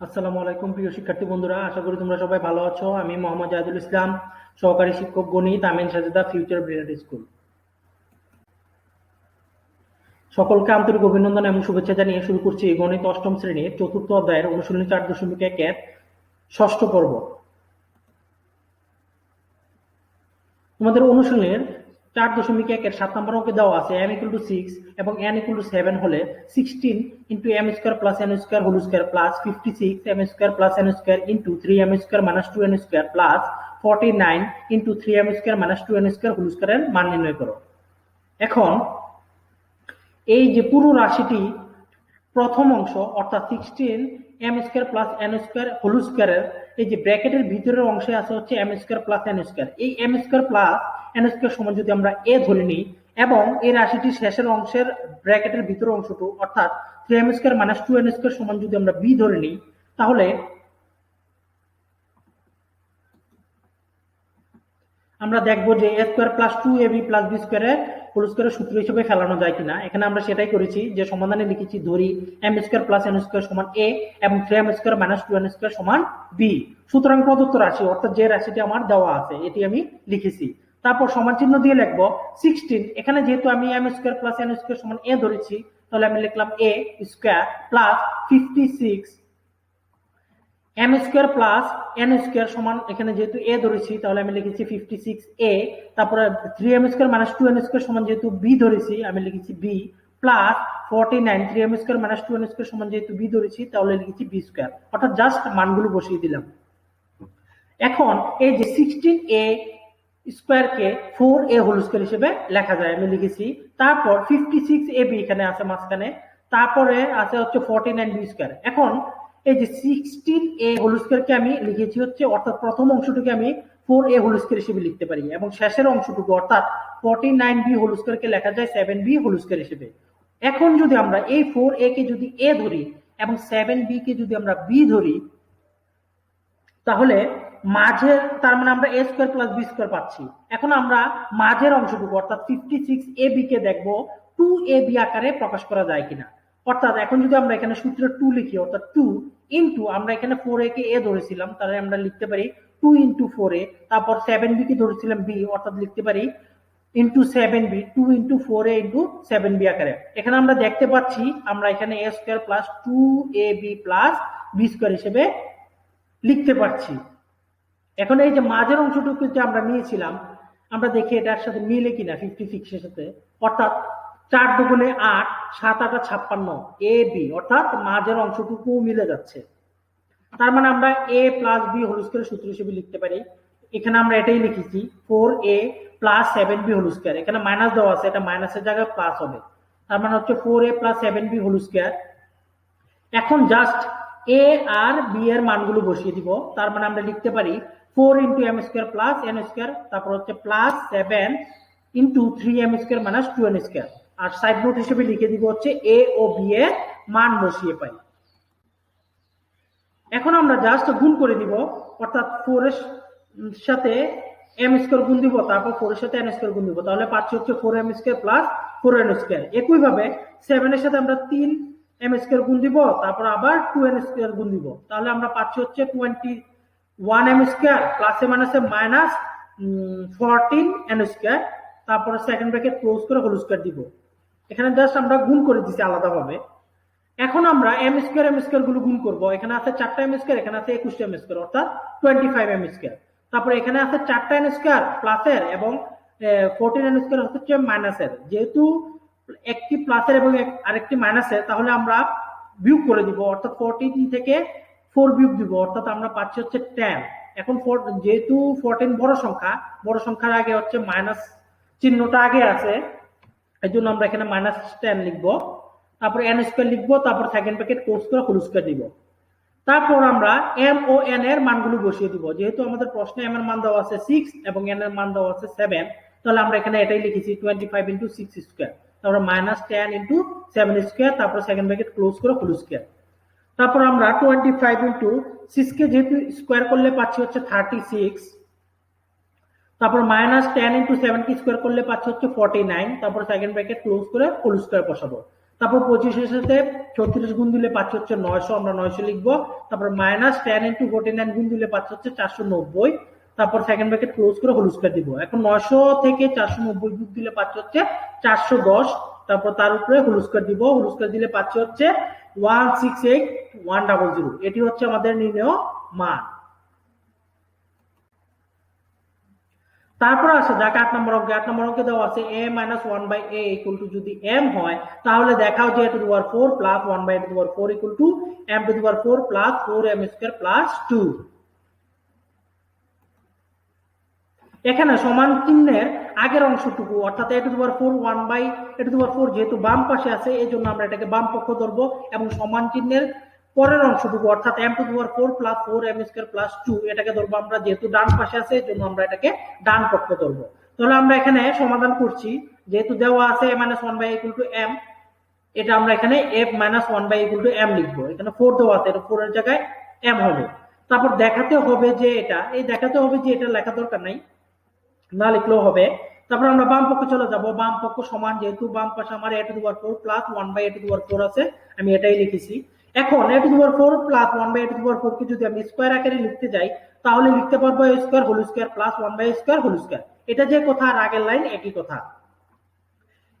আসসালামু আলাইকুম, প্রিয় শিক্ষার্থী বন্ধুরা। আশা করি তোমরা সবাই ভালো আছো। আমি মোহাম্মদ জাহিদুল ইসলাম, সহকারী শিক্ষক গণিত, Amin Sajeda future brilliant school সকলকে আন্তরিক অভিনন্দন এবং শুভেচ্ছা জানিয়ে শুরু করছি গণিত অষ্টম শ্রেণির চতুর্থ অধ্যায়ের অনুশীলনী চার দশমিক এক একের ষষ্ঠ পর্ব। তোমাদের অনুশীলনের চার দশমিক একের সাত নম্বর অঙ্কে দেওয়া আছে এম ইকুয়াল টু সিক্স এবং এন ইকুয়াল টু সেভেন হলে sixteen into M square plus N square whole square plus fifty six M square plus N square into three M square minus two N square plus forty nine into three M square minus two N square whole স্কোয়ারের মান নির্ণয় করো। এখন এই যে পুরো রাশিটি প্রথম অংশ, অর্থাৎ sixteen M square plus N square whole স্কোয়ারের এই যে ব্র্যাকেটের ভিতরের অংশে আছে হচ্ছে M square plus N square এই M square plus N square সমান যদি আমরা এ ধরে নিই, এবং এই রাশিটি শেষের অংশের ব্র্যাকেটের ভিতরের অংশটু অর্থাৎ three M square minus two N square সমান যদি আমরা বি ধরে নিই, তাহলে আমরা দেখব যে A square plus two A B plus B স্কোয়ারের হোল স্কোয়ারের সূত্র হিসেবে ফেলানো যায় কিনা। এখানে আমরা সেটাই করেছি যে সমাধানে লিখেছি ধরি M square plus N square সমান এ এবং three M square minus two N square সমান বি সুতরাং প্রদত্ত রাশি, অর্থাৎ যে রাশিটি আমার দেওয়া আছে, এটি আমি লিখেছি। তারপর সমান চিহ্ন দিয়ে লিখব সিক্সটিন এখানে যেহেতু আমি M square plus N square সমান এ ধরেছি, তাহলে আমি লিখলাম A square plus fifty six M square plus N square সমান এখানে যেহেতু এ ধরেছি, তাহলে আমি লিখেছি ফিফটি সিক্স এ তারপরে three M square minus two N square সমান যেহেতু বি ধরেছি, আমি লিখেছি B plus forty nine three M square minus two N square সমান যেহেতু বি ধরেছি, তাহলে লিখেছি বি স্কোয়ার অর্থাৎ জাস্ট মানগুলো বসিয়ে দিলাম। এখন এই যে সিক্সটিন এ স্কোয়ারকে ফোর এ হোল স্কোয়ার হিসেবে লেখা যায়, আমি লিখেছি। তারপর ফিফটি সিক্স এ বি এখানে আছে মাঝখানে, তারপরে আছে হচ্ছে ফর্টি নাইন বি স্কোয়ার এখন এই যে সিক্সটিন এ হোল স্কোয়ারকে আমি লিখেছি হচ্ছে, অর্থাৎ প্রথম অংশটুকে আমি ফোর এ হোল স্কোয়ার হিসেবে লিখতে পারি। এবং শেষের অংশটুকু, অর্থাৎ ফর্টি নাইন বি হোল স্কোয়ারকে লেখা যায় সেভেন বি হোল স্কোয়ার হিসেবে। এখন যদি আমরা এই ফোর এ কে যদি এ ধরি এবং সেভেন বি কে যদি আমরা বি ধরি, তাহলে মাঝের, তার মানে আমরা A square plus B square পাচ্ছি। এখন আমরা মাঝের অংশটুকু, অর্থাৎ ফিফটি সিক্স এ বি কে দেখব টু এ বি আকারে প্রকাশ করা যায় কিনা। অর্থাৎ এখন যদি আমরা এখানে সূত্র টু লিখি, অর্থাৎ টু ইন্টু আমরা এখানে ফোর এ কে এ ধরেছিলাম, তাহলে আমরা লিখতে পারি টু ইন্টু ফোর এ তারপর সেভেন বি কে ধরেছিলাম বি অর্থাৎ লিখতে পারি into seven B two into four A into seven B আকারে। এখানে আমরা দেখতে পাচ্ছি, আমরা এখানে A square plus two A B plus B square হিসেবে লিখতে পারছি। এখন এই যে মাঝের অংশটুকু যে আমরা নিয়েছিলাম, আমরা দেখি এটার সাথে মিলে কিনা ফিফটি সিক্সের সাথে। অর্থাৎ চার দুগুণে আট, সাত আটা ছাপ্পান্ন এ বি অর্থাৎ মাঝের অংশটুকু মিলে যাচ্ছে। তার মানে আমরা A plus B whole square সূত্র হিসেবে লিখতে পারি। এখানে আমরা এটাই লিখেছি four A plus seven B whole square এখানে মাইনাস দেওয়া আছে, এটা মাইনাসের জায়গায় প্লাস হবে। তার মানে হচ্ছে four A plus seven B whole square এখন জাস্ট এ আর বি এর মানগুলো বসিয়ে দিব। তার মানে আমরা লিখতে পারি four into M square plus N square তারপর হচ্ছে plus seven into three M square minus two N square আর সাইড নোট হিসেবে লিখে দিব হচ্ছে এ ও বি এর মান বসিয়ে পাই। এখন আমরা জাস্ট গুণ করে দিব অর্থাৎ ফোর এর সাথে এম স্কোয়ার গুণ দিব, তারপর ফোর এর সাথে এন স্কোয়ার গুণ দিব। তাহলে পাচ্ছি হচ্ছে four M square plus four N square একইভাবে সেভেনের সাথে আমরা তিন এম স্কোয়ার গুণ দিব, তারপর আবার টু এন স্কোয়ার গুণ দিব। তাহলে আমরা পাচ্ছি হচ্ছে টোয়েন্টি ওয়ান এম স্কোয়ার প্লাসে মাইনাসে মাইনাস ফোরটিন এন স্কোয়ার তারপরে সেকেন্ড ব্র্যাকেট ক্লোজ করে হোল স্কোয়ার দিব। এখানে জাস্ট আমরা গুণ করে দিচ্ছি আলাদাভাবে। এখন আমরা এম স্কোয়ার এম স্কোয়ারগুলো গুণ করব। এখানে আছে চারটা এম স্কোয়ার এখানে আছে একুশটা এম স্কোয়ার অর্থাৎ টোয়েন্টি ফাইভ এম স্কোয়ার তারপরে এখানে আছে চারটা এন স্কোয়ার প্লাসের এবং ফোরটিন এন স্কোয়ার হচ্ছে মাইনাসের যেহেতু একটি প্লাসের এবং আরেকটি মাইনাসের তাহলে আমরা বিয়োগ করে দিব। অর্থাৎ ফোরটিন থেকে ফোর বিয়োগ দিব। অর্থাৎ আমরা পাচ্ছি হচ্ছে টেন এখন যেহেতু ফোরটিন বড় সংখ্যা, বড় সংখ্যার আগে হচ্ছে মাইনাস চিহ্নটা আগে আছে। এই জন্য আমরা এখানে মাইনাস টেন লিখব, তারপর এন স্কোয়ার লিখব, তারপর সেকেন্ড প্যাকেট কোর্স করে হোল স্কোয়ার দিব। তারপর আমরা এম ও এন এর মানগুলো বসিয়ে দিব। যেহেতু আমাদের প্রশ্নে এম এর মান দেওয়া আছে সিক্স এবং এন এর মান দেওয়া আছে সেভেন তাহলে আমরা এখানে এটাই লিখেছি twenty five into six square তারপর minus ten into seven square তারপর সেকেন্ড প্যাকেট ক্লোজ করে হোল স্কোয়ার তারপর আমরা টোয়েন্টি ফাইভ ইন্টু সিক্সকে যেহেতু স্কোয়ার করলে পাচ্ছি হচ্ছে থার্টি সিক্স তারপর মাইনাস টেন ইন্টু সেভেনকে স্কোয়ার করলে পাচ্ছি হচ্ছে ফর্টি নাইন তারপর সেকেন্ড ব্র্যাকেট ক্লোজ করে হোল স্কোয়ার বসাবো। তারপর পঁচিশের সাথে ছত্রিশ গুণ দিলে পাচ্ছি হচ্ছে নয়শো, আমরা নয়শো লিখব। তারপর minus ten into forty nine গুণ দিলে পাচ্ছি হচ্ছে চারশো নব্বই, তারপর সেকেন্ড ব্র্যাকেট ক্লোজ করে হোল স্কয়ার দিব। এখন নয়শো থেকে চারশো নব্বই যোগ দিলে পাচ্ছি হচ্ছে চারশো দশ, তারপর তার উপরে হোল স্কয়ার দিব। হোল স্কয়ার দিলে পাচ্ছি হচ্ছে one six eight one double zero এটি হচ্ছে আমাদের নির্ণয় মান। তারপর আসে যাকে আট নম্বর অঙ্কে, আট নম্বর অঙ্কে দেওয়া আছে A minus one by A equal to যদি এম হয়, তাহলে দেখাও যে to power four plus one by to power four equal to M to power four plus four M square plus two এখানে সমান চিহ্নের আগের অংশটুকু, অর্থাৎ A to the power four one by A to the power four যেহেতু বাম পাশে আছে এই জন্য আমরা এটাকে বাম পক্ষ ধরবো, এবং সমান চিহ্নের পরের অংশটুকু, অর্থাৎ M to the power four plus four M square plus two এটাকে ধরবো আমরা যেহেতু ডান পাশে আছে এই জন্য আমরা এটাকে ডান পক্ষ ধরবো। তাহলে আমরা এখানে সমাধান করছি, যেহেতু দেওয়া আছে A minus one by equal to M এটা আমরা এখানে F minus one by equal to M লিখব। এখানে ফোর দেওয়া আছে, এটা ফোর এর জায়গায় এম হবে। তারপর দেখাতে হবে যে এটা, এই দেখাতে হবে যে এটা লেখা দরকার নাই, না লিখলেও হবে। তারপর আমরা বাম পক্ষে চলে যাব। বাম পক্ষ সমান, যেহেতু বাম পাশে আমার a to the power four plus one by a to the power four আছে, আমি এটাই লিখেছি। এখন a to the power four plus one by a to the power four কে যদি আমি স্কোয়ার আকারে লিখতে যাই, তাহলে লিখতে পারব square whole square plus one by square whole square এটা যে কথা আর আগের লাইন একই কথা।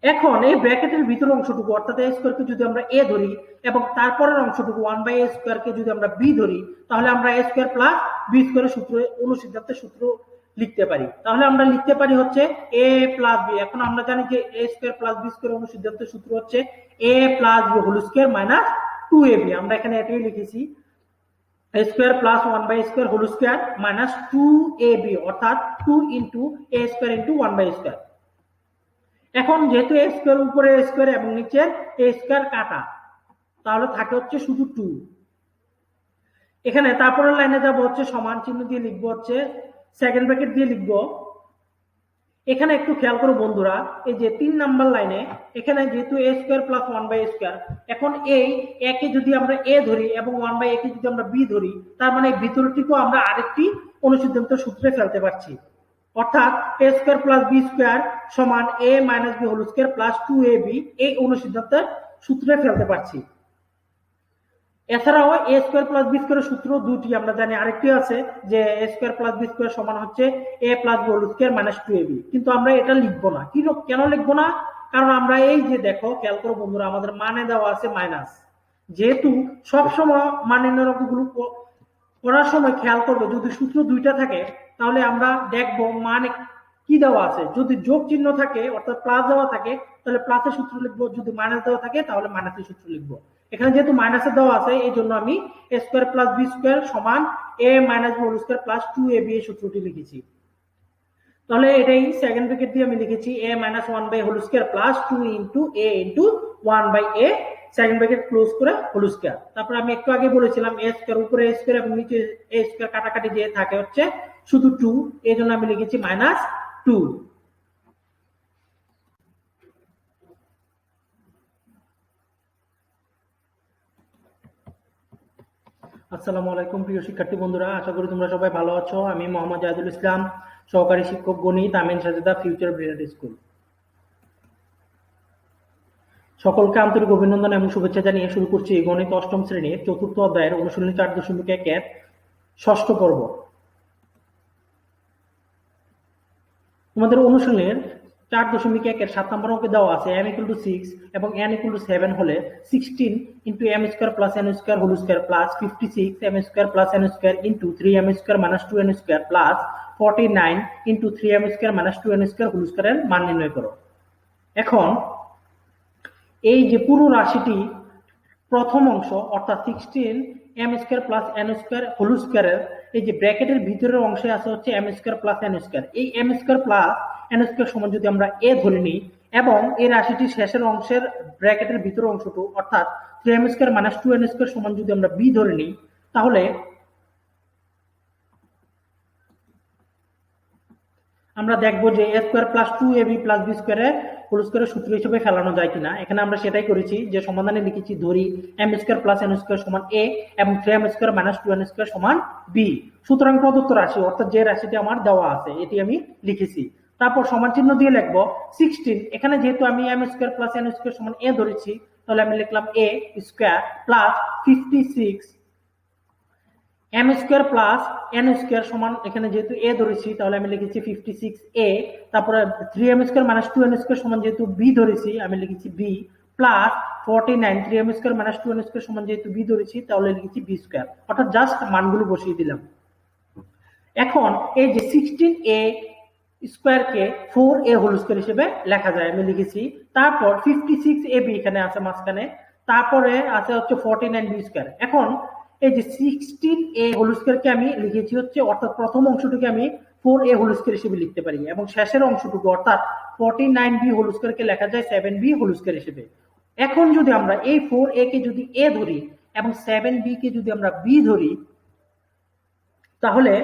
এখন এই ব্র্যাকেটের ভিতর অংশটুকু, অর্থাৎ এ স্কোয়ারকে যদি আমরা এ ধরি এবং তারপরের অংশটুকু ওয়ান বাই এ স্কোয়ারকে যদি আমরা বি ধরি, তাহলে আমরা এ স্কোয়ার প্লাস বি স্কোয়ারের সূত্র অনুসিদ্ধান্তের সূত্র লিখতে পারি। তাহলে আমরা লিখতে পারি হচ্ছে এ প্লাস বি এখন আমরা জানি যে a square plus b square অনুসিদ্ধান্তের সূত্র হচ্ছে a plus b whole square minus two a আমরা এখানে এটাই লিখেছি square plus one by square whole square minus two a b অর্থাৎ two into a square into one by square এখন যেহেতু এ square উপরে স্কোয়ার এবং নিচে এ স্কোয়ার কাটা, তাহলে থাকে হচ্ছে শুধু টু এখানে তারপরের লাইনে যাব হচ্ছে সমান চিহ্ন দিয়ে লিখব হচ্ছে সেকেন্ড ব্র্যাকেট দিয়ে লিখব। এখানে একটু খেয়াল করো বন্ধুরা, এই যে তিন নাম্বার লাইনে, এখানে যেহেতু a square plus one by square এখন এই একে যদি আমরা এ ধরি এবং ওয়ান বাই একে যদি আমরা বি ধরি, তার মানে ভিতরটিকেও আমরা আরেকটি অনুসিদ্ধান্ত সূত্রে ফেলতে পারছি। অর্থাৎ a square plus b square সমান a minus b whole square plus two a b এই অনুসিদ্ধান্তের সূত্রে ফেলতে পারছি। এছাড়াও এ স্কোয়ার প্লাস বি স্কোয়ারের সূত্র দুটি আমরা জানি। আরেকটি আছে যে a square plus b square সমান হচ্ছে a plus b whole square minus two a b কিন্তু আমরা এটা লিখব না। কি কেন লিখব না? কারণ আমরা এই যে দেখো, খেয়াল করো বন্ধুরা, আমাদের মানে দেওয়া আছে মাইনাস যেহেতু সবসময় মান নির্ণয়গুলো পড়ার সময় খেয়াল করবে, যদি সূত্র দুইটা থাকে, তাহলে আমরা দেখব মানে কি দেওয়া আছে? যদি যোগ চিহ্ন থাকে, অর্থাৎ প্লাস দেওয়া থাকে, তাহলে প্লাসের সূত্র লিখব। যদি মাইনাস দেওয়া থাকে, তাহলে মাইনাসের সূত্র লিখব। এখানে যেহেতু মাইনাসে দেওয়া আছে, এই জন্য আমি a square plus b square সমান a minus whole square plus two a b এই সূত্রটি লিখেছি। তাহলে এটাই সেকেন্ড ব্র্যাকেট দিয়ে আমি লিখেছি a minus one by whole square plus two into a into one by a second bracket close করে হোল স্কোয়ার তারপর আমি একটু আগে বলেছিলাম এ স্কোয়ার উপরে এ স্কোয়ার এবং নিচে এ স্কোয়ার কাটাকাটি দিয়ে থাকে হচ্ছে শুধু টু এই জন্য আমি লিখেছি মাইনাস টু আসসালামু আলাইকুম, প্রিয় শিক্ষার্থী বন্ধুরা। আশা করি তোমরা সবাই ভালো আছো। আমি মোহাম্মদ জাহিদুল ইসলাম, সহকারী শিক্ষক গণিত, Amin Sajeda future brilliant school সকলকে আন্তরিক অভিনন্দন এবং শুভেচ্ছা জানিয়ে শুরু করছি গণিত অষ্টম শ্রেণির চতুর্থ অধ্যায়ের অনুশীলনী চার দশমিক একের ষষ্ঠ পর্ব। তোমাদের অনুশীলনের চার দশমিক একের সাত নম্বর অঙ্কে দেওয়া আছে এম ইকুয়াল টু সিক্স এবং এন ইকুয়াল টু সেভেন হলে sixteen into M square plus N square whole square plus fifty six M square plus N square into three M square minus two N square plus forty nine into three M square minus two N square whole স্কোয়ারের মান নির্ণয় করো। এখন এই যে পুরো রাশিটি প্রথম অংশ, অর্থাৎ sixteen M square plus N square whole স্কোয়ারের এই যে ব্র্যাকেটের ভিতরের অংশে আছে হচ্ছে M square plus N square এই M square plus N square সমান যদি আমরা এ ধরে নিই, এবং এই রাশিটি শেষের অংশের ব্র্যাকেটের ভিতরের অংশটু অর্থাৎ three M square minus two N square সমান যদি আমরা বি ধরে নিই, তাহলে আমরা দেখব যে a square plus two a b plus b স্কোয়ারে হোল স্কোয়ারের সূত্র হিসেবে ফেলানো যায় কিনা। এখানে আমরা সেটাই করেছি যে সমাধানে লিখেছি ধরি M square plus N square সমান এ এবং three M square minus two N square সমান বি সুতরাং প্রদত্ত রাশি, অর্থাৎ যে রাশিটি আমার দেওয়া আছে, এটি আমি লিখেছি। তারপর সমান চিহ্ন দিয়ে লিখব সিক্সটিন এখানে যেহেতু আমি M square plus N square সমান এ ধরেছি, তাহলে আমি লিখলাম a square plus fifty six M square plus N square সমান এখানে যেহেতু এ ধরেছি, তাহলে আমি লিখেছি ফিফটি সিক্স এ তারপরে three M square minus two N square সমান যেহেতু বি ধরেছি, আমি লিখেছি b plus forty nine three M square minus two N square সমান যেহেতু বি ধরেছি, তাহলে লিখেছি বি স্কোয়ার অর্থাৎ জাস্ট মানগুলো বসিয়ে দিলাম। এখন এই যে সিক্সটিন এ স্কোয়ারকে ফোর এ হোল স্কোয়ার হিসেবে লেখা যায়, আমি লিখেছি। তারপর ফিফটি সিক্স এ বি এখানে আছে মাঝখানে, তারপরে আছে হচ্ছে ফর্টি নাইন বি স্কোয়ার এখন এই যে সিক্সটিন এ হোল স্কোয়ারকে আমি লিখেছি হচ্ছে, অর্থাৎ প্রথম অংশটুকে আমি ফোর এ হোল স্কোয়ার হিসেবে লিখতে পারি। এবং শেষের অংশটুকু, অর্থাৎ ফর্টি নাইন বি হোল স্কোয়ারকে লেখা যায় সেভেন বি হোল স্কোয়ার হিসেবে। এখন যদি আমরা এই ফোর এ কে যদি এ ধরি এবং সেভেন বি কে যদি আমরা বি ধরি, তাহলে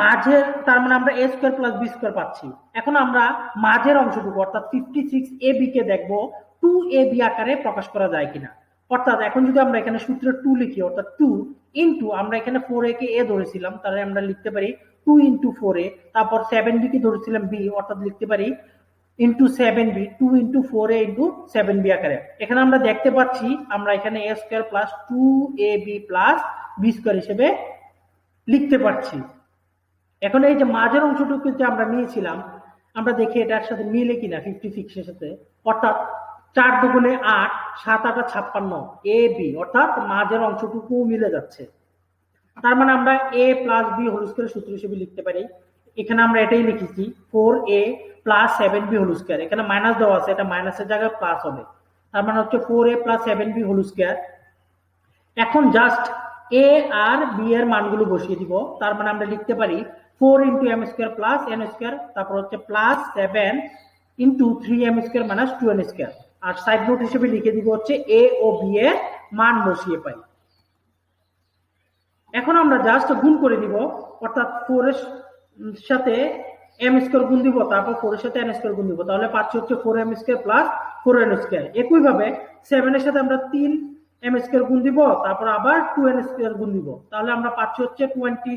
মাঝের তার মানে আমরা a square plus b square পাচ্ছি। এখন আমরা মাঝের অংশটুকু, অর্থাৎ ফিফটি সিক্স এ বি কে দেখব টু এ বি আকারে প্রকাশ করা যায় কিনা। অর্থাৎ এখন যদি আমরা এখানে সূত্রে টু লিখি, অর্থাৎ টু ইন্টু আমরা এখানে ফোর এ কে এ ধরেছিলাম, তাহলে আমরা লিখতে পারি টু ইন্টু ফোর এ তারপর সেভেন বি কে ধরেছিলাম বি অর্থাৎ লিখতে পারি into seven b two into four a into seven b আকারে। এখানে আমরা দেখতে পাচ্ছি, আমরা এখানে a square plus two a b plus b square হিসেবে লিখতে পারছি। এখন এই যে মাঝের অংশটুকু যে আমরা নিয়েছিলাম, আমরা দেখি এটার সাথে মিলে কিনা ফিফটি সিক্সের সাথে। অর্থাৎ চার দুগুণে আট, সাত আটা ছাপ্পান্ন, এ, বি, অর্থাৎ মাঝের অংশটুকু মিলে যাচ্ছে। তার মানে আমরা a plus b whole square সূত্র হিসেবে লিখতে পারি। এখানে আমরা এটাই লিখেছি, four a plus seven b whole square. এখানে মাইনাস দেওয়া আছে, এটা মাইনাসের জায়গায় প্লাস হবে। তার মানে হচ্ছে four a plus seven b whole square. এখন জাস্ট এ আর বি এর মানগুলো বসিয়ে দিব। তার মানে আমরা লিখতে পারি four into M square plus N square, তারপর হচ্ছে plus seven into three M square minus two N square. আর সাইড নোট হিসেবে লিখে দিব হচ্ছে এ ও বি এর মান বসিয়ে পাই। এখন আমরা জাস্ট গুণ করে দিব, অর্থাৎ ফোর এর সাথে এম স্কোয়ার গুণ দিব, তারপর ফোর এর সাথে এন স্কোয়ার গুণ দিব। তাহলে পাচ্ছি হচ্ছে four M square plus four N square একইভাবে সেভেন এর সাথে আমরা তিন এম স্কোয়ার গুণ দিব, তারপর আবার টু এন স্কোয়ার গুণ দিব। তাহলে আমরা পাচ্ছি হচ্ছে টোয়েন্টি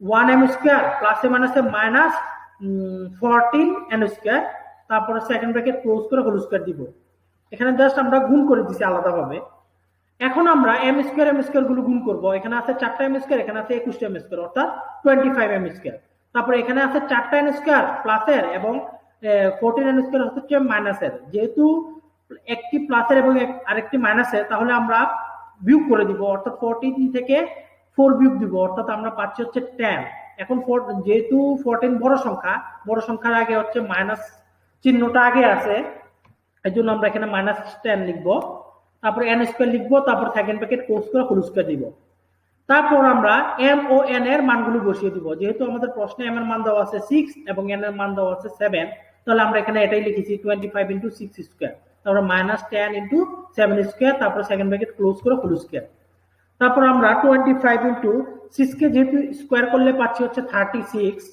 ওয়ান এম স্কোয়ার প্লাসে মাইনাসে মাইনাস ফোরটিন এন স্কোয়ার তারপরে সেকেন্ড ব্র্যাকেট ক্লোজ করে হোল স্কোয়ার দিব। এখানে জাস্ট আমরা গুণ করে দিছি আলাদাভাবে। এখন আমরা এম স্কোয়ার এম স্কোয়ারগুলো গুণ করব। এখানে আছে চারটা এম স্কোয়ার এখানে আছে একুশটা এম স্কোয়ার অর্থাৎ টোয়েন্টি ফাইভ এম স্কোয়ার তারপরে এখানে আছে চারটা এন স্কোয়ার প্লাসের এবং ফোরটিন এন স্কোয়ার হচ্ছে মাইনাসের যেহেতু একটি প্লাসের এবং আরেকটি মাইনাসের তাহলে আমরা বিয়োগ করে দিব। অর্থাৎ ফোরটিন থেকে ফোর বিয়োগ দিব। অর্থাৎ আমরা পাচ্ছি হচ্ছে টেন এখন যেহেতু ফোরটিন বড় সংখ্যা, বড় সংখ্যার আগে হচ্ছে মাইনাস চিহ্নটা আগে আছে। এই জন্য আমরা এখানে মাইনাস টেন লিখব, তারপর এন স্কোয়ার লিখব, তারপর সেকেন্ড প্যাকেট কোর্স করে হোল স্কোয়ার দিব। তারপর আমরা এম ও এন এর মানগুলো বসিয়ে দিব। যেহেতু আমাদের প্রশ্নে এম এর মান দেওয়া আছে সিক্স এবং এন এর মান দেওয়া আছে সেভেন তাহলে আমরা এখানে এটাই লিখেছি twenty five into six square তারপর minus ten into seven square তারপর সেকেন্ড ব্র্যাকেট ক্লোজ করে হোল স্কোয়ার তারপর আমরা টোয়েন্টি ফাইভ ইন্টু সিক্সকে যেহেতু স্কোয়ার করলে পাচ্ছি হচ্ছে থার্টি সিক্স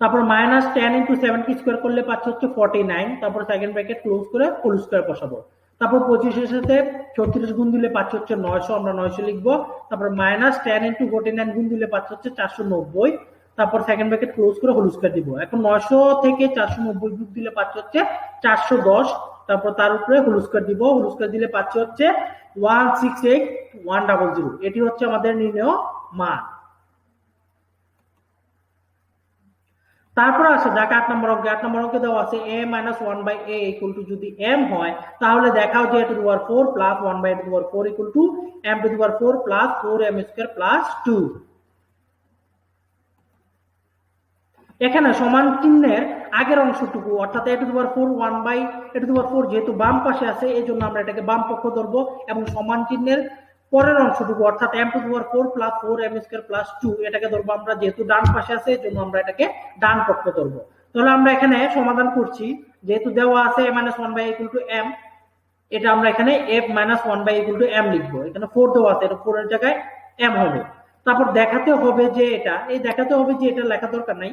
তারপর মাইনাস টেন ইন্টু সেভেন কি স্কোয়ার করলে পাচ্ছি হচ্ছে ফর্টি নাইন তারপর সেকেন্ড ব্র্যাকেট ক্লোজ করে হোল স্কোয়ার বসাবো। তারপর পঁচিশের সাথে ছত্রিশ গুণ দিলে পাচ্ছি হচ্ছে নয়শো, আমরা নয়শো লিখব। তারপর minus ten into forty nine গুণ দিলে পাচ্ছি হচ্ছে চারশো নব্বই। তারপর সেকেন্ড ব্র্যাকেট ক্লোজ করে হোল স্কোয়ার দিব। এখন নয়শো থেকে চারশো নব্বই যোগ দিলে পাচ্ছি হচ্ছে চারশো দশ। তারপর তার উপরে হোল স্কোয়ার দিব। হোল স্কোয়ার দিলে পাচ্ছি হচ্ছে one six eight one double zero এটি হচ্ছে আমাদের নির্ণয় মান। তারপর আছে যাকে আট নম্বর অঙ্কে, আট নম্বর অঙ্কে দেওয়া আছে a minus one by a equal to যদি এম হয়, তাহলে দেখাও যে to power four plus one by to power four equal to M to power four plus four M square plus two এখানে সমান চিহ্নের আগের অংশটুকু, অর্থাৎ a to the power four one by a to the power four যেহেতু বাম পাশে আছে এই জন্য আমরা এটাকে বাম পক্ষ ধরবো, এবং সমান চিহ্নের পরের অংশটুকু, অর্থাৎ M to power four plus four M square plus two এটাকে ধরবো আমরা যেহেতু ডান পাশে আছে এই জন্য আমরা এটাকে ডান পক্ষ ধরবো। তাহলে আমরা এখানে সমাধান করছি, যেহেতু দেওয়া আছে a minus one by equal to M এটা আমরা এখানে F minus one by equal to M লিখব। এখানে ফোর দেওয়া আছে, এটা ফোরের জায়গায় এম হবে। তারপর দেখাতে হবে যে এটা, এই দেখাতে হবে যে এটা লেখা দরকার নাই,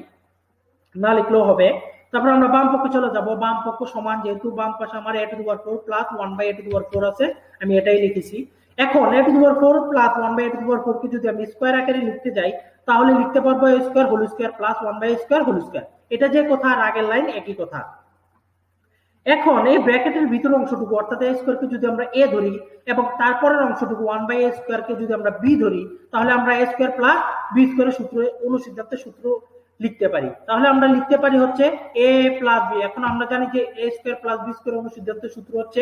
না লিখলেও হবে। তারপর আমরা বাম পক্ষে চলে যাব। বাম পক্ষ সমান, যেহেতু বাম পাশে আমার a to power four plus one by a to power four আছে, আমি এটাই লিখেছি। এখন a to the power four plus one by a to the power four কে যদি আমি স্কোয়ার আকারে লিখতে যাই, তাহলে লিখতে পারব square whole square plus one by square whole square এটা যে কথা আর আগের লাইন একই কথা। এখন এই ব্র্যাকেটের ভিতর অংশটুকু, অর্থাৎ এ স্কোয়ারকে যদি আমরা এ ধরি এবং তারপরের অংশটুকু ওয়ান বাই এ স্কোয়ারকে যদি আমরা বি ধরি, তাহলে আমরা এ স্কোয়ার প্লাস বি স্কোয়ারের সূত্র, অনুসিদ্ধান্তের সূত্র লিখতে পারি। তাহলে আমরা লিখতে পারি হচ্ছে এ প্লাস বি এখন আমরা জানি যে a square plus b square অনুসিদ্ধান্তের সূত্র হচ্ছে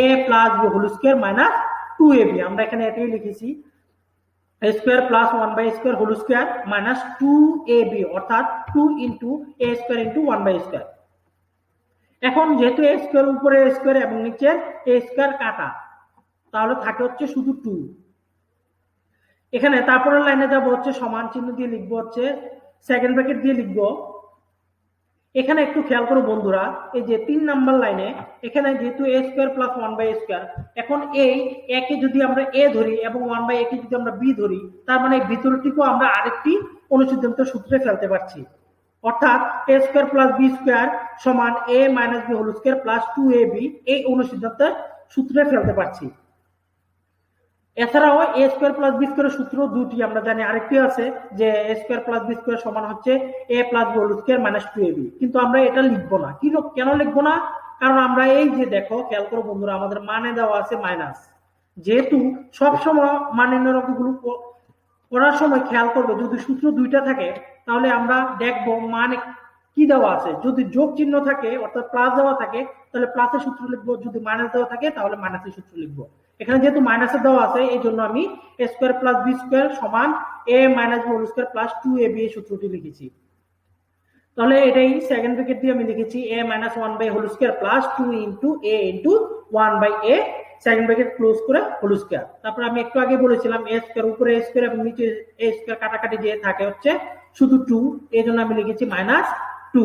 a plus b whole square minus two a আমরা এখানে এটাই লিখেছি square plus one by square whole square minus two a b অর্থাৎ two into a square into one by square এখন যেহেতু এ square উপরে স্কোয়ার এবং নিচে এ স্কোয়ার কাটা, তাহলে থাকে হচ্ছে শুধু টু এখানে তারপরের লাইনে যাব হচ্ছে সমান চিহ্ন দিয়ে লিখব হচ্ছে সেকেন্ড ব্র্যাকেট দিয়ে লিখব। এখানে একটু খেয়াল করো বন্ধুরা, এই যে তিন নাম্বার লাইনে, এখানে যেহেতু a square plus one by square এখন এই একে যদি আমরা এ ধরি এবং ওয়ান বাই একে যদি আমরা বি ধরি, তার মানে এই ভিতরটিকেও আমরা আরেকটি অনুসিদ্ধান্ত সূত্রে ফেলতে পারছি। অর্থাৎ a square plus b square সমান a minus b whole square plus two a b এই অনুসিদ্ধান্তের সূত্রে ফেলতে পারছি। এছাড়াও এ স্কোয়ার প্লাস বি স্কোয়ারের সূত্র দুটি আমরা জানি, আরেকটি আছে যে a square plus b square সমান হচ্ছে a plus b whole square minus two a b কিন্তু আমরা এটা লিখব না। কি কেন লিখব না? কারণ আমরা এই যে দেখো, খেয়াল করো বন্ধুরা, আমাদের মানে দেওয়া আছে মাইনাস যেহেতু সবসময় মানে নির্ণয়গুলো করার সময় খেয়াল করবে, যদি সূত্র দুইটা থাকে, তাহলে আমরা দেখব মানে কি দেওয়া আছে? যদি যোগ চিহ্ন থাকে, অর্থাৎ প্লাস দেওয়া থাকে, তাহলে প্লাসের সূত্র লিখব। যদি মাইনাস দেওয়া থাকে, তাহলে মাইনাসের সূত্র লিখব। এখানে যেহেতু মাইনাসের দেওয়া আছে, এই জন্য আমি a square plus b square সমান a minus whole square plus two a b সূত্রটি লিখেছি। তাহলে এটাই সেকেন্ড ব্র্যাকেট দিয়ে আমি লিখেছি a minus one by whole square plus two into a into one by a second bracket close করে whole square তারপর আমি একটু আগে বলেছিলাম এ স্কোয়ার উপরে এ স্কোয়ার এবং নিচে এ স্কোয়ার কাটাকাটি যে থাকে হচ্ছে শুধু টু এই জন্য আমি লিখেছি মাইনাস টু